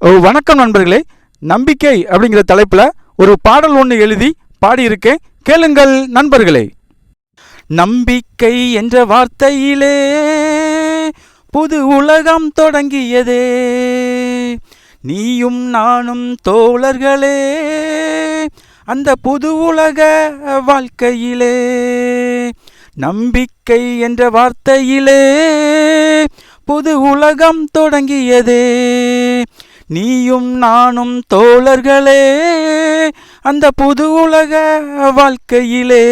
ஓ, வணக்கம் நண்பர்களே. நம்பிக்கை அப்படிங்கிற தலைப்பில் ஒரு பாடல் ஒன்று எழுதி பாடியிருக்கேன். கேளுங்கள் நண்பர்களே. நம்பிக்கை என்ற வார்த்தையிலே புது உலகம் தொடங்கியதே. நீயும் நானும் தோழர்களே அந்த புது உலக வாழ்க்கையிலே. நம்பிக்கை என்ற வார்த்தையிலே புது உலகம் தொடங்கியதே. நீயும் நானும் தோழர்களே அந்த புது உலக வாழ்க்கையிலே.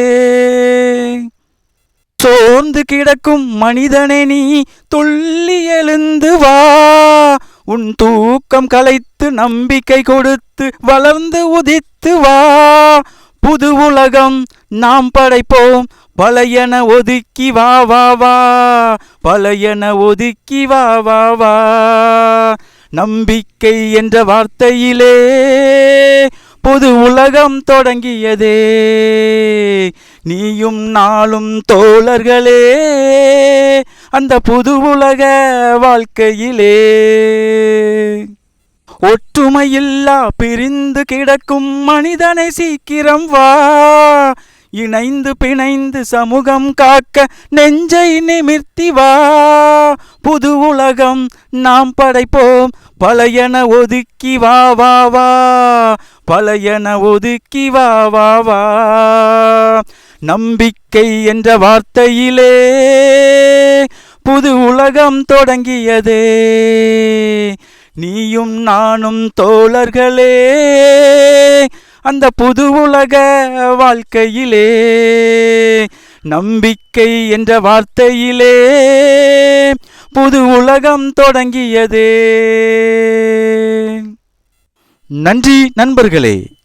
சோர்ந்து கிடக்கும் மனிதனே நீ துள்ளி எழுந்து வா. உன் தூக்கம் கலைத்து நம்பிக்கை கொடுத்து வளர்ந்து உதித்து வா. புது உலகம் நாம் படைப்போம் பழையன ஒதுக்கி வா வா வா. பழையன ஒதுக்கி வா வா வா. நம்பிக்கை என்ற வார்த்தையிலே புது உலகம் தொடங்கியதே. நீயும் நாளும் தோழர்களே அந்த புது உலக வாழ்க்கையிலே. ஒற்றுமையில்லா பிரிந்து கிடக்கும் மனிதனை சீக்கிரம் வா. இணைந்து பிணைந்து சமூகம் காக்க நெஞ்சை நிமிர்த்தி வா. புது உலகம் நாம் படைப்போம். பழையன ஒதுக்கி வா வா வா. பழையன ஒதுக்கி வா வா வா. நம்பிக்கை என்ற வார்த்தையிலே புது உலகம் தொடங்கியதே. நீயும் நானும் தோழர்களே. அந்த புது உலக வாழ்க்கையிலே நம்பிக்கை என்ற வார்த்தையிலே புது உலகம் தொடங்கியதே. நன்றி நண்பர்களே.